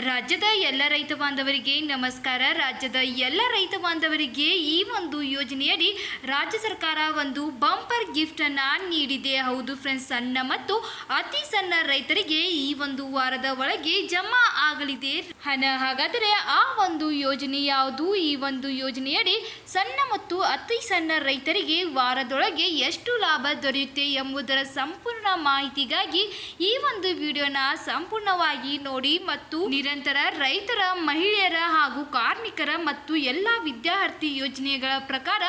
ರಾಜ್ಯದ ಎಲ್ಲ ರೈತ ಬಾಂಧವರಿಗೆ ನಮಸ್ಕಾರ. ರಾಜ್ಯದ ಎಲ್ಲ ರೈತ ಬಾಂಧವರಿಗೆ ಈ ಒಂದು ಯೋಜನೆಯಡಿ ರಾಜ್ಯ ಸರ್ಕಾರ ಒಂದು ಬಂಪರ್ ಗಿಫ್ಟನ್ನು ನೀಡಿದೆ. ಹೌದು ಫ್ರೆಂಡ್ಸ್ ಸಣ್ಣ ಮತ್ತು ಅತಿ ಸಣ್ಣ ರೈತರಿಗೆ ಈ ಒಂದು ವಾರದ ಒಳಗೆ ಜಮಾ ಆಗಲಿದೆ. ಹಣ, ಹಾಗಾದರೆ ಆ ಒಂದು ಯೋಜನೆ ಯಾವುದು? ಈ ಒಂದು ಯೋಜನೆಯಡಿ ಸಣ್ಣ ಮತ್ತು ಅತಿ ಸಣ್ಣ ರೈತರಿಗೆ ವಾರದೊಳಗೆ ಎಷ್ಟು ಲಾಭ ದೊರೆಯುತ್ತೆ ಎಂಬುದರ ಸಂಪೂರ್ಣ ಮಾಹಿತಿಗಾಗಿ ಈ ಒಂದು ವಿಡಿಯೋನ ಸಂಪೂರ್ಣವಾಗಿ ನೋಡಿ ಮತ್ತು ನಿರಂತರ ರೈತರ, ಮಹಿಳೆಯರ ಹಾಗೂ ಕಾರ್ಮಿಕರ ಮತ್ತು ಎಲ್ಲ ವಿದ್ಯಾರ್ಥಿ ಯೋಜನೆಗಳ ಪ್ರಕಾರ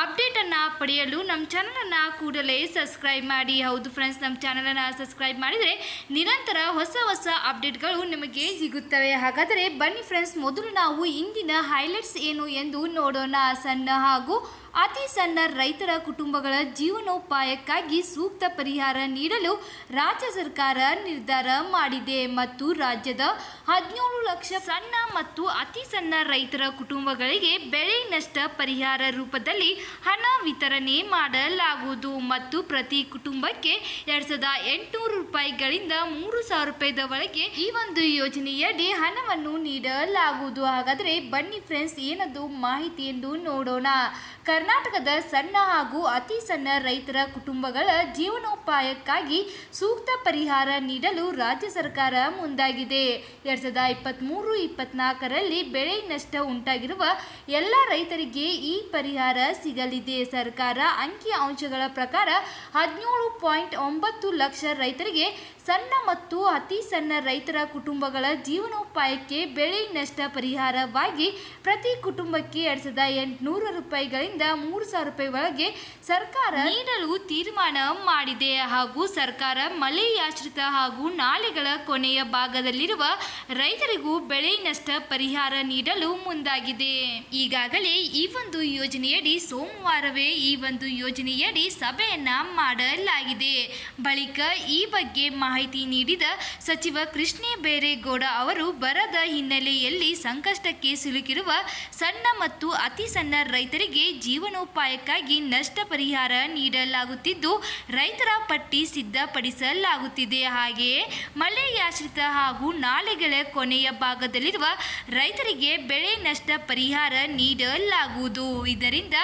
ಅಪ್ಡೇಟ್ ಅನ್ನ ಪಡೆಯಲು ನಮ್ಮ ಚಾನಲನ್ನು ಕೂಡಲೇ ಸಬ್ಸ್ಕ್ರೈಬ್ ಮಾಡಿ. ಹೌದು ಫ್ರೆಂಡ್ಸ್ ನಮ್ಮ ಚಾನಲನ್ನು ಸಬ್ಸ್ಕ್ರೈಬ್ ಮಾಡಿದರೆ ನಿರಂತರ ಹೊಸ ಹೊಸ ಅಪ್ಡೇಟ್ಗಳು ನಿಮಗೆ ಸಿಗುತ್ತವೆ. ಹಾಗಾದರೆ ಬನ್ನಿ ಫ್ರೆಂಡ್ಸ್ ಮೊದಲು ನಾವು ಇಂದಿನ ಹೈಲೈಟ್ಸ್ ಏನು ಎಂದು ನೋಡೋಣ. ಸಣ್ಣ ಹಾಗೂ ಅತಿ ಸಣ್ಣ ರೈತರ ಕುಟುಂಬಗಳ ಜೀವನೋಪಾಯಕ್ಕಾಗಿ ಸೂಕ್ತ ಪರಿಹಾರ ನೀಡಲು ರಾಜ್ಯ ಸರ್ಕಾರ ನಿರ್ಧಾರ ಮಾಡಿದೆ. ಮತ್ತು ರಾಜ್ಯದ ಹದಿನೇಳು ಲಕ್ಷ ಸಣ್ಣ ಮತ್ತು ಅತಿ ಸಣ್ಣ ರೈತರ ಕುಟುಂಬಗಳಿಗೆ ಬೆಳೆ ನಷ್ಟ ಪರಿಹಾರ ರೂಪದಲ್ಲಿ ಹಣ ವಿತರಣೆ ಮಾಡಲಾಗುವುದು ಮತ್ತು ಪ್ರತಿ ಕುಟುಂಬಕ್ಕೆ ಎರಡ್ ಸಾವಿರದ ಎಂಟುನೂರು ರೂಪಾಯಿಗಳಿಂದ ಮೂರು ಸಾವಿರ ರೂಪಾಯಿದವರೆಗೆ ಈ ಒಂದು ಯೋಜನೆಯಡಿ ಹಣವನ್ನು ನೀಡಲಾಗುವುದು. ಹಾಗಾದರೆ ಬನ್ನಿ ಫ್ರೆಂಡ್ಸ್ ಏನದು ಮಾಹಿತಿ ಎಂದು ನೋಡೋಣ. ಕರ್ನಾಟಕದ ಸಣ್ಣ ಹಾಗೂ ಅತಿ ಸಣ್ಣ ರೈತರ ಕುಟುಂಬಗಳ ಜೀವನೋಪಾಯಕ್ಕಾಗಿ ಸೂಕ್ತ ಪರಿಹಾರ ನೀಡಲು ರಾಜ್ಯ ಸರ್ಕಾರ ಮುಂದಾಗಿದೆ. ಎರಡ್ ಸಾವಿರದ ಇಪ್ಪತ್ತ್ಮೂರು ಇಪ್ಪತ್ನಾಲ್ಕರಲ್ಲಿ ಬೆಳೆ ನಷ್ಟ ಉಂಟಾಗಿರುವ ಎಲ್ಲ ರೈತರಿಗೆ ಈ ಪರಿಹಾರ ಸಿಗಲಿದೆ. ಸರ್ಕಾರ ಅಂಕಿ ಅಂಶಗಳ ಪ್ರಕಾರ ಹದಿನೇಳು ಪಾಯಿಂಟ್ ಒಂಬತ್ತು ಲಕ್ಷ ರೈತರಿಗೆ ಸಣ್ಣ ಮತ್ತು ಅತಿ ಸಣ್ಣ ರೈತರ ಕುಟುಂಬಗಳ ಜೀವನೋಪಾಯಕ್ಕೆ ಬೆಳೆ ನಷ್ಟ ಪರಿಹಾರವಾಗಿ ಪ್ರತಿ ಕುಟುಂಬಕ್ಕೆ ಎರಡ್ ಸಾವಿರದ ಎಂಟುನೂರು ರೂಪಾಯಿಗಳಿಂದ ಮೂರು ಸಾವಿರ ರೂಪಾಯಿ ಒಳಗೆ ಸರ್ಕಾರ ನೀಡಲು ತೀರ್ಮಾನ ಮಾಡಿದೆ. ಹಾಗೂ ಸರ್ಕಾರ ಮಳೆಯಾಶ್ರಿತ ಹಾಗೂ ನಾಲೆಗಳ ಕೊನೆಯ ಭಾಗದಲ್ಲಿರುವ ರೈತರಿಗೂ ಬೆಳೆ ನಷ್ಟ ಪರಿಹಾರ ನೀಡಲು ಮುಂದಾಗಿದೆ. ಈಗಾಗಲೇ ಈ ಒಂದು ಯೋಜನೆಯಡಿ ಸೋಮವಾರವೇ ಈ ಒಂದು ಯೋಜನೆಯಡಿ ಸಭೆಯನ್ನ ಮಾಡಲಾಗಿದೆ. ಬಳಿಕ ಈ ಬಗ್ಗೆ ಮಾಹಿತಿ ನೀಡಿದ ಸಚಿವ ಕೃಷ್ಣ ಬೇರೇಗೌಡ ಅವರು ಬರದ ಹಿನ್ನೆಲೆಯಲ್ಲಿ ಸಂಕಷ್ಟಕ್ಕೆ ಸಿಲುಕಿರುವ ಸಣ್ಣ ಮತ್ತು ಅತಿ ಸಣ್ಣ ರೈತರಿಗೆ ಜೀವನೋಪಾಯಕ್ಕಾಗಿ ನಷ್ಟ ಪರಿಹಾರ ನೀಡಲಾಗುತ್ತಿದ್ದು, ರೈತರ ಪಟ್ಟಿ ಸಿದ್ಧಪಡಿಸಲಾಗುತ್ತಿದೆ. ಹಾಗೆಯೇ ಮಳೆಯಾಶ್ರಿತ ಹಾಗೂ ನಾಲೆಗಳ ಕೊನೆಯ ಭಾಗದಲ್ಲಿರುವ ರೈತರಿಗೆ ಬೆಳೆ ನಷ್ಟ ಪರಿಹಾರ ನೀಡಲಾಗುವುದು. ಇದರಿಂದ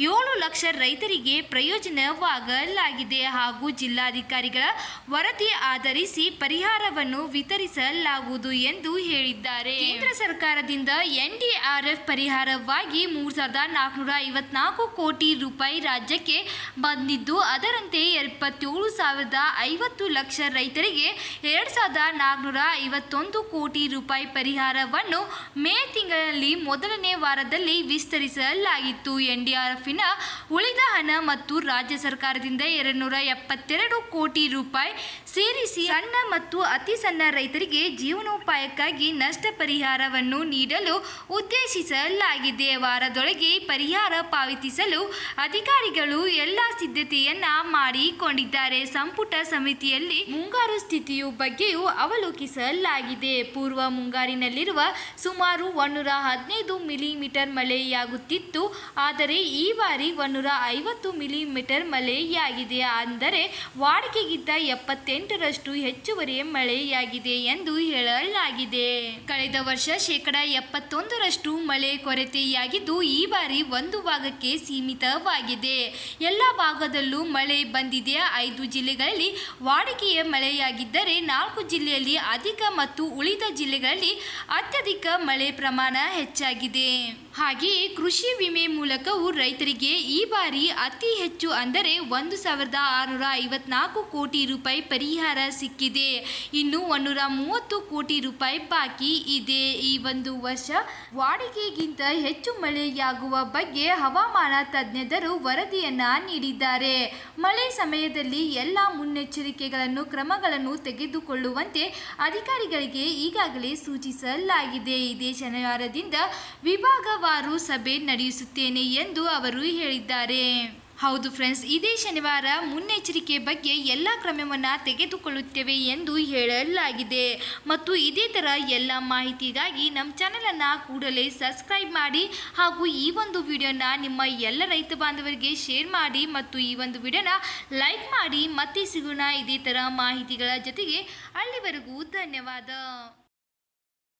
ಏಳು ಲಕ್ಷ ರೈತರಿಗೆ ಪ್ರಯೋಜನವಾಗಲಾಗಿದೆ ಹಾಗೂ ಜಿಲ್ಲಾಧಿಕಾರಿಗಳ ವರದಿ ಆಧರಿಸಿ ಪರಿಹಾರವನ್ನು ವಿತರಿಸಲಾಗುವುದು ಎಂದು ಹೇಳಿದ್ದಾರೆ. ಕೇಂದ್ರ ಸರ್ಕಾರದಿಂದ ಎನ್ಡಿಆರ್ಎಫ್ ಪರಿಹಾರವಾಗಿ ಮೂರು ಸಾವಿರದ ನಾಲ್ಕುನೂರ ಐವತ್ನಾಲ್ಕು ಕೋಟಿ ರೂಪಾಯಿ ರಾಜ್ಯಕ್ಕೆ ಬಂದಿದ್ದು, ಅದರಂತೆ ಎಪ್ಪತ್ತೇಳು ಸಾವಿರದ ಐವತ್ತು ಲಕ್ಷ ರೈತರಿಗೆ ಎರಡು ಸಾವಿರದ ನಾಲ್ಕುನೂರ ಐವತ್ತೊಂದು ಕೋಟಿ ರೂಪಾಯಿ ಪರಿಹಾರವನ್ನು ಮೇ ತಿಂಗಳಲ್ಲಿ ಮೊದಲನೇ ವಾರದಲ್ಲಿ ವಿಸ್ತರಿಸಲಾಗಿತ್ತು. ಎನ್ಡಿಆರ್ಎಫ್ನ ಉಳಿದ ಹಣ ಮತ್ತು ರಾಜ್ಯ ಸರ್ಕಾರದಿಂದ ಎರಡು ನೂರ ಎಪ್ಪತ್ತೆರಡು ಕೋಟಿ ರೂಪಾಯಿ ಸೇರಿಸಿ ಸಣ್ಣ ಮತ್ತು ಅತಿ ಸಣ್ಣ ರೈತರಿಗೆ ಜೀವನೋಪಾಯಕ್ಕಾಗಿ ನಷ್ಟ ಪರಿಹಾರವನ್ನು ನೀಡಲು ಉದ್ದೇಶಿಸಲಾಗಿದೆ. ವಾರದೊಳಗೆ ಪರಿಹಾರ ಪಾವತಿಸಲು ಅಧಿಕಾರಿಗಳು ಎಲ್ಲ ಸಿದ್ಧತೆಯನ್ನ ಮಾಡಿಕೊಂಡಿದ್ದಾರೆ. ಸಂಪುಟ ಸಮಿತಿಯಲ್ಲಿ ಮುಂಗಾರು ಸ್ಥಿತಿಯ ಬಗ್ಗೆಯೂ ಅವಲೋಕಿಸಲಾಗಿದೆ. ಪೂರ್ವ ಮುಂಗಾರಿನಲ್ಲಿರುವ ಸುಮಾರು ಒಂದೂರ ಹದಿನೈದು ಮಿಲಿಮೀಟರ್ ಮಳೆಯಾಗುತ್ತಿತ್ತು. ಆದರೆ ಈ ಬಾರಿ ಒಂದೂರ ಐವತ್ತು ಮಿಲಿಮೀಟರ್ ಮಳೆಯಾಗಿದೆ. ಅಂದರೆ ವಾಡಿಕೆಗಿದ್ದ ಎಪ್ಪತ್ತೆಂಟರಷ್ಟು ಹೆಚ್ಚುವರಿ ಮಳೆಯಾಗಿದೆ ಎಂದು ಹೇಳಲಾಗಿದೆ. ಕಳೆದ ವರ್ಷ ಶೇಕಡ ಎಪ್ಪತ್ತೊಂದರಷ್ಟು ಮಳೆ ಕೊರತೆಯಾಗಿದ್ದು ಈ ಬಾರಿ ಒಂದು ಭಾಗಕ್ಕೆ ಸೀಮಿತವಾಗಿದೆ. ಎಲ್ಲ ಭಾಗದಲ್ಲೂ ಮಳೆ ಬಂದಿದೆ. ಐದು ಜಿಲ್ಲೆಗಳಲ್ಲಿ ವಾಡಿಕೆಯ ಮಳೆಯಾಗಿದ್ದರೆ ನಾಲ್ಕು ಜಿಲ್ಲೆಯಲ್ಲಿ ಅಧಿಕ ಮತ್ತು ಉಳಿದ ಜಿಲ್ಲೆಗಳಲ್ಲಿ ಅತ್ಯಧಿಕ ಮಳೆ ಪ್ರಮಾಣ ಹೆಚ್ಚಾಗಿದೆ. ಹಾಗೆಯೇ ಕೃಷಿ ವಿಮೆ ಮೂಲಕವೂ ರೈತರಿಗೆ ಈ ಬಾರಿ ಅತಿ ಹೆಚ್ಚು ಅಂದರೆ ಒಂದು ಸಾವಿರದ ಆರುನೂರ ಐವತ್ನಾಲ್ಕು ಕೋಟಿ ರೂಪಾಯಿ ಪರಿಹಾರ ಸಿಕ್ಕಿದೆ. ಇನ್ನು ಒಂದೂರ ಮೂವತ್ತು ಕೋಟಿ ರೂಪಾಯಿ ಬಾಕಿ ಇದೆ. ಈ ಒಂದು ವರ್ಷ ವಾಡಿಕೆಗಿಂತ ಹೆಚ್ಚು ಮಳೆಯಾಗುವ ಬಗ್ಗೆ ಹವಾಮಾನ ತಜ್ಞರು ವರದಿಯನ್ನ ನೀಡಿದ್ದಾರೆ. ಮಳೆ ಸಮಯದಲ್ಲಿ ಎಲ್ಲ ಮುನ್ನೆಚ್ಚರಿಕೆಗಳನ್ನು, ಕ್ರಮಗಳನ್ನು ತೆಗೆದುಕೊಳ್ಳುವಂತೆ ಅಧಿಕಾರಿಗಳಿಗೆ ಈಗಾಗಲೇ ಸೂಚಿಸಲಾಗಿದೆ. ಇದೇ ಶನಿವಾರದಿಂದ ವಿಭಾಗವಾರು ಸಭೆ ನಡೆಸುತ್ತೇನೆ ಎಂದು ಅವರು ಹೇಳಿದ್ದಾರೆ. ಹೌದು ಫ್ರೆಂಡ್ಸ್, ಇದೇ ಶನಿವಾರ ಮುನ್ನೆಚ್ಚರಿಕೆ ಬಗ್ಗೆ ಎಲ್ಲ ಕ್ರಮವನ್ನು ತೆಗೆದುಕೊಳ್ಳುತ್ತೇವೆ ಎಂದು ಹೇಳಲಾಗಿದೆ. ಮತ್ತು ಇದೇ ಥರ ಎಲ್ಲ ಮಾಹಿತಿಗಾಗಿ ನಮ್ಮ ಚಾನಲನ್ನು ಕೂಡಲೇ ಸಬ್ಸ್ಕ್ರೈಬ್ ಮಾಡಿ ಹಾಗೂ ಈ ಒಂದು ವಿಡಿಯೋನ ನಿಮ್ಮ ಎಲ್ಲ ರೈತ ಬಾಂಧವರಿಗೆ ಶೇರ್ ಮಾಡಿ ಮತ್ತು ಈ ಒಂದು ವಿಡಿಯೋನ ಲೈಕ್ ಮಾಡಿ ಮತ್ತೆ ಸಿಗೋಣ. ಇದೇ ಥರ ಮಾಹಿತಿಗಳ ಜೊತೆಗೆ ಅಲ್ಲಿವರೆಗೂ ಧನ್ಯವಾದ.